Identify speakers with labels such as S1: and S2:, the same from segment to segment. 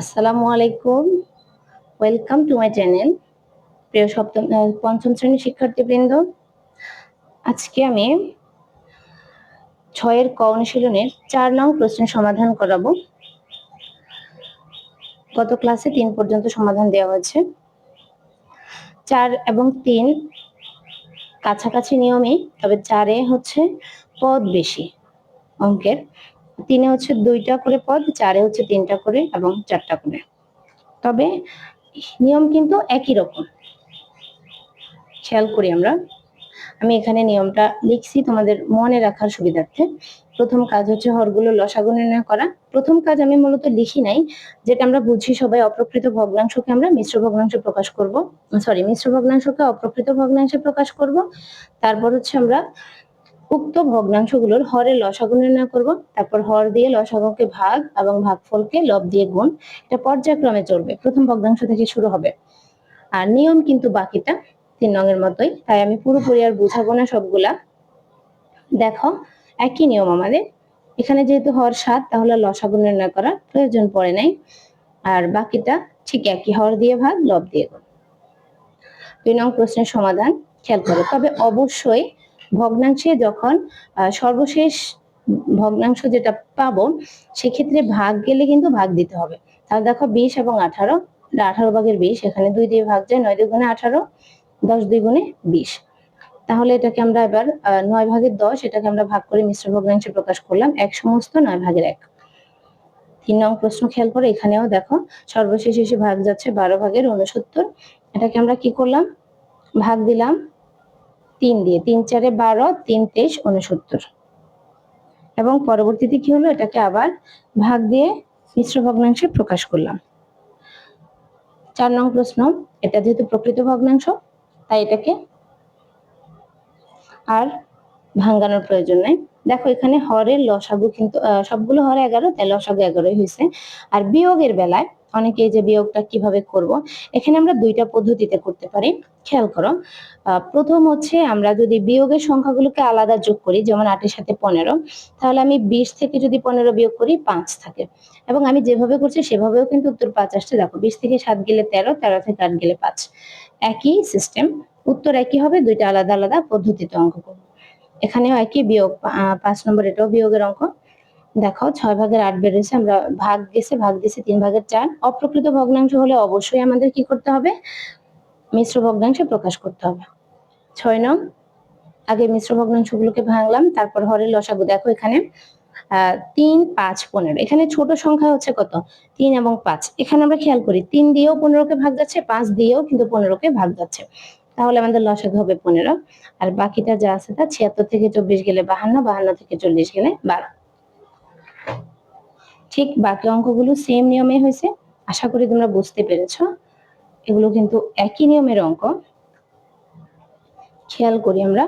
S1: আসসালামু আলাইকুম। Welcome to my channel প্রিয় সপ্তম পঞ্চম শ্রেণির শিক্ষার্থীবৃন্দ, আজকে আমি ছয়ের ক অনুশীলনের চার নং প্রশ্নের সমাধান করাবো। গত ক্লাসে তিন পর্যন্ত সমাধান দেওয়া হয়েছে। চার এবং তিন কাছাকাছি নিয়মে, তবে চারে হচ্ছে পদ বেশি অঙ্কের। তিনে হচ্ছে দুইটা করে পদ, চারে হচ্ছে তিনটা করে এবং চারটা করে। তবে নিয়ম কিন্তু একই রকম। খেয়াল করি আমরা। আমি এখানে নিয়মটা লিখছি তোমাদের মনে রাখার সুবিধার্থে। প্রথম কাজ হচ্ছে হরগুলো লসাগু নির্ণয় করা। প্রথম কাজ আমি মূলত লিখি নাই, যেটা আমরা বুঝি সবাই অপ্রকৃত ভগ্নাংশকে আমরা মিশ্র ভগ্নাংশে প্রকাশ করব। সরি মিশ্র ভগ্নাংশকে অপ্রকৃত ভগ্নাংশে প্রকাশ করব। তারপর হচ্ছে আমরা উক্ত ভগ্নাংশগুলোর হরের লসাগু নির্ণয় করব। তারপর হর দিয়ে লসাগুকে ভাগ এবং ভাগফলকে লব দিয়ে গুণ। এটা পর্যায়ক্রমে চলবে। প্রথম ভগ্নাংশ থেকে শুরু হবে। আর নিয়ম কিন্তু বাকিটা, তিন রঙের মতোই। তাই আমি পুরোপুরি আর বুঝাবো না সবগুলা। দেখো, একই নিয়ম আমাদের। এখানে যেহেতু হর সাত, তাহলে লসাগু নির্ণয় করা প্রয়োজন পড়ে নাই। আর বাকিটা ঠিক একই, হর দিয়ে ভাগ, লব দিয়ে গুণ। দুই নং প্রশ্নের সমাধান, খেয়াল করো। তবে অবশ্যই ভগ্নাংশে যখন সর্বশেষ ভগ্নাংশ যেটা পাবো, সেক্ষেত্রে ভাগ গেলে কিন্তু ভাগ দিতে হবে। তাহলে দেখো বিশ এবং আঠারো আঠারো ভাগের বিশ, এখানে দুই দিয়ে ভাগ যায়, নয় দুই গুণে আঠারো, দশ দুই গুণে বিশ। তাহলে এটাকে আমরা এবার নয় ভাগের দশ, এটাকে আমরা ভাগ করে মিশ্র ভগ্নাংশে প্রকাশ করলাম, এক সমস্ত নয় ভাগের এক। তিন নং প্রশ্ন খেয়াল করে, এখানেও দেখো সর্বশেষ এসে ভাগ যাচ্ছে বারো ভাগের উনসত্তর। এটাকে আমরা কি করলাম? ভাগ দিলাম তিন দিয়ে, তিন চারে বারো, তিন তেইশ উনসত্তর এবং পরবর্তীতে কি হলো? এটাকে আবার ভাগ দিয়ে মিশ্র ভগ্নাংশে প্রকাশ করলাম। চার নং প্রশ্ন, এটা যেহেতু প্রকৃত ভগ্নাংশ, তাই এটাকে আর ভাঙ্গানোর প্রয়োজন নাই। দেখো, এখানে হরের লসাগু কিন্তু সবগুলো হরে এগারো, তাই লসাগু এগারোই হয়েছে আর বিয়োগের বেলায় অনেকে যে বিয়োগটা কীভাবে করব, এখানে আমরা দুইটা পদ্ধতিতে করতে পারি। খেয়াল করো প্রথম হচ্ছে আমরা যদি বিয়োগের সংখ্যাগুলোকে আলাদা যোগ করি, যেমন আটের সাথে পনেরো, তাহলে আমি বিশ থেকে যদি পনেরো বিয়োগ করি, পাঁচ থাকে। এবং আমি যেভাবে করছি, সেভাবেও কিন্তু উত্তর পাঁচ দেখো, বিশ থেকে সাত গেলে তেরো তেরো থেকে আট গেলে পাঁচ। একই সিস্টেম উত্তর একই হবে, দুইটা আলাদা আলাদা পদ্ধতিতে অঙ্ক করব। এখানেও একই বিয়োগ পাঁচ নম্বর এটাও বিয়োগের অঙ্ক। দেখো ছয় ভাগের আট বেড়েছে, আমরা ভাগ গেছে, ভাগ দিয়েছে তিন ভাগের চার। অপ্রকৃত ভগ্নাংশ হলে অবশ্যই আমাদের কি করতে হবে? মিশ্র ভগ্নাংশে প্রকাশ করতে হবে। ছয় নং, আগে মিশ্র ভগ্নাংশগুলোকে ভাঙলাম, তারপর হরের লসাগু। দেখো এখানে তিন, পাঁচ, পনেরো। এখানে ছোট সংখ্যা হচ্ছে কত? তিন এবং পাঁচ। এখানে আমরা খেয়াল করি, তিন দিয়েও পনেরোকে ভাগ যাচ্ছে, পাঁচ দিয়েও কিন্তু পনেরোকে ভাগ যাচ্ছে। তাহলে আমাদের লসাগু হবে পনেরো। আর বাকিটা যা আছে তা ছিয়াত্তর থেকে চব্বিশ গেলে বাহান্ন বাহান্ন থেকে চল্লিশ গেলে বারো। ঠিক বাকি অঙ্কগুলো সেম নিয়মে হয়েছে। আশা করি তোমরা বুঝতে পেরেছ। এগুলো কিন্তু একই নিয়মের অঙ্ক। খেয়াল করি আমরা।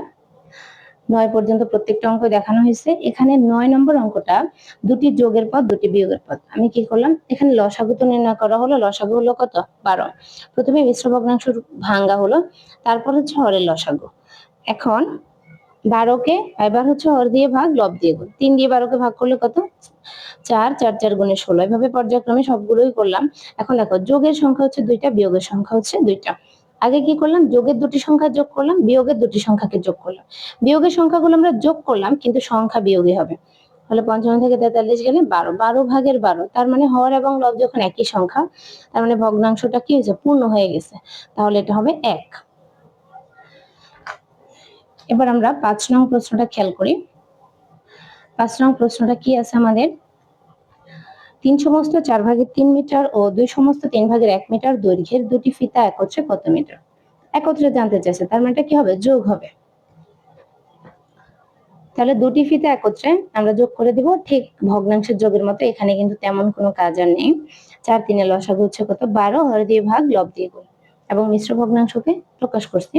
S1: নয় পর্যন্ত প্রত্যেকটা অঙ্ক দেখানো হয়েছে। এখানে নয় নম্বর অঙ্কটা দুটি যোগের পদ দুটি বিয়োগের পদ আমি কি করলাম? এখানে লসাগু তো নির্ণয় করা হলো। লসাগু হলো কত? বারো। প্রথমে মিশ্র ভগ্নাংশ ভাঙ্গা হলো। তারপর হচ্ছে হরের লসাগু। এখন বারোকে, এবার হচ্ছে হর দিয়ে ভাগ, লব দিয়ে গুণ। তিন দিয়ে বারোকে ভাগ করলে কত? চার চার চার গুণে ষোলো। এভাবে পর্যায়ক্রমে সবগুলোই করলাম। এখন দেখো, যোগের সংখ্যা হচ্ছে দুইটা, বিয়োগের সংখ্যা হচ্ছে দুইটা। আগে কি করলাম? যোগের দুটি সংখ্যা যোগ করলাম, বিয়োগের দুটি সংখ্যাকে যোগ করলাম। বিয়োগের সংখ্যাগুলো আমরা যোগ করলাম, কিন্তু সংখ্যা বিয়োগই হবে। তাহলে পঞ্চান্ন থেকে তেতাল্লিশ গেলে বারো। বারো ভাগের বারো, তার মানে হর এবং লব যখন একই সংখ্যা, তার মানে ভগ্নাংশটা কি হয়েছে? পূর্ণ হয়ে গেছে। তাহলে এটা হবে এক। এবার আমরা পাঁচ নং প্রশ্নটা খেয়াল করি। পাঁচ নং প্রশ্নটা কি আছে আমাদের? তিন সমস্ত চার ভাগের তিন মিটার ও দুই সমস্ত তিন ভাগের এক মিটার দৈর্ঘ্যের দুটি ফিতা একত্রে কত মিটার? একত্রে জানতে চাইছে, তার মানে কি হবে? যোগ হবে। তাহলে দুটি ফিতা একত্রে আমরা যোগ করে দিব, ঠিক ভগ্নাংশের যোগের মতো, এখানে কিন্তু তেমন কোনো কাজ আর নেই। চার তিনে লসাগু হচ্ছে কত? বারো হর দিয়ে ভাগ লব দিয়ে গুণ। এবং মিশ্র ভগ্নাংশকে প্রকাশ করছি,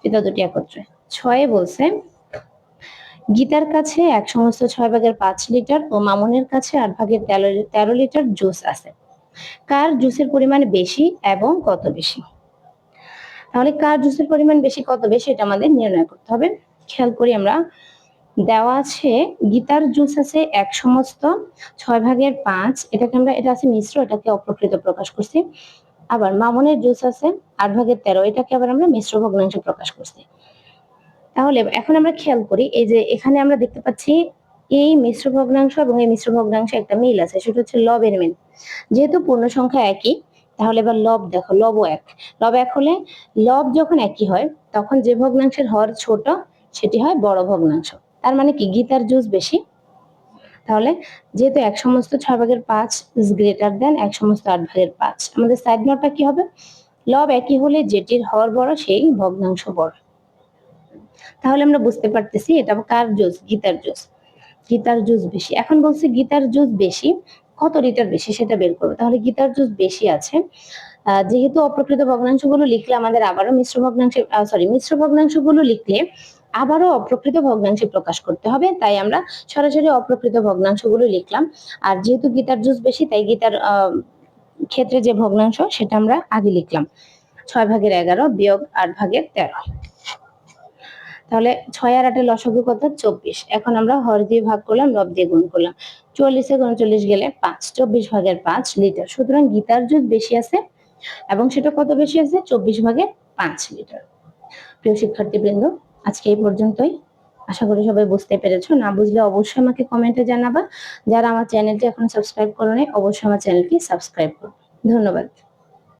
S1: ফিতা দুটি একত্রে ছয়ে বলছে, গীতার কাছে এক সমস্ত ছয় ভাগের পাঁচ লিটার ও মামুনের কাছে আট ভাগের তেরো তেরো লিটার জুস আছে। কার জুসের পরিমাণ বেশি এবং কত বেশি? তাহলে কার জুসের পরিমাণ বেশি, কত বেশি এটা আমাদের নির্ণয় করতে হবে। খেয়াল করি আমরা, দেওয়া আছে, গীতার জুস আছে এক সমস্ত ছয় ভাগের পাঁচ এটাকে আমরা, এটা আছে মিশ্র, এটাকে অপ্রকৃত প্রকাশ করছি। আবার মামনের জুস আছে আট ভাগের তেরো, এটাকে আবার আমরা মিশ্র ভগ্নাংশে প্রকাশ করছি। তাহলে এখন আমরা খেয়াল করি, এই যে এখানে আমরা দেখতে পাচ্ছি এই মিশ্র ভগ্নাংশ এবং এই মিশ্র ভগ্নাংশে একটা মিল আছে, সেটা হচ্ছে লবের মিল। যেহেতু পূর্ণ সংখ্যা একই, তাহলে এবার লব দেখো লবও এক। লব এক হলে লব যখন একই হয়, তখন যে ভগ্নাংশের হর ছোট, সেটি হয় বড় ভগ্নাংশ। তার মানে কি? গীতার জুস বেশি। তাহলে যেহেতু এক সমস্ত ছয় ভাগের পাঁচ ইজ গ্রেটার দেন এক সমস্ত আট ভাগের পাঁচ, আমাদের সাইড নোটটা কি হবে? লব একই হলে যেটির হর বড়, সেই ভগ্নাংশ বড়। তাহলে আমরা বুঝতে পারতেছি এটা কার জুস? গীতার জুস। গীতার জুস বেশি। এখন বলছে গীতার জুস বেশি, কত লিটার বেশি সেটা বের করব। তাহলে গীতার জুস বেশি আছে। যেহেতু অপ্রকৃত ভগ্নাংশগুলো লিখলে আমাদের আবারও মিশ্র ভগ্নাংশে সরি মিশ্র ভগ্নাংশগুলো লিখলে আবারও অপ্রকৃত ভগ্নাংশে প্রকাশ করতে হবে। তাই আমরা সরাসরি অপ্রকৃত ভগ্নাংশগুলো লিখলাম। আর যেহেতু গীতার জুস বেশি, তাই গীতার ক্ষেত্রে যে ভগ্নাংশ সেটা আমরা আগে লিখলাম। ছয় ভাগের এগারো বিয়োগ আট ভাগের তেরো। তাহলে ছয় আর আটের লসগু কত? চব্বিশ। এখন আমরা হর দিয়ে ভাগ করলাম, রব দিয়ে গুণ করলাম। চল্লিশে উনচল্লিশ গেলে পাঁচ, চব্বিশ ভাগের পাঁচ লিটার। সুতরাং গীতার জুস বেশি আছে এবং সেটা কত বেশি আছে? চব্বিশ ভাগে পাঁচ লিটার। প্রিয় শিক্ষার্থীবৃন্দ, আজকে এই পর্যন্তই। আশা করি সবাই বুঝতে পেরেছ। না বুঝলে অবশ্যই আমাকে কমেন্টে জানাবা। যারা আমার চ্যানেলটি এখন সাবস্ক্রাইব করো নাই অবশ্যই আমার চ্যানেলটি সাবস্ক্রাইব করো ধন্যবাদ।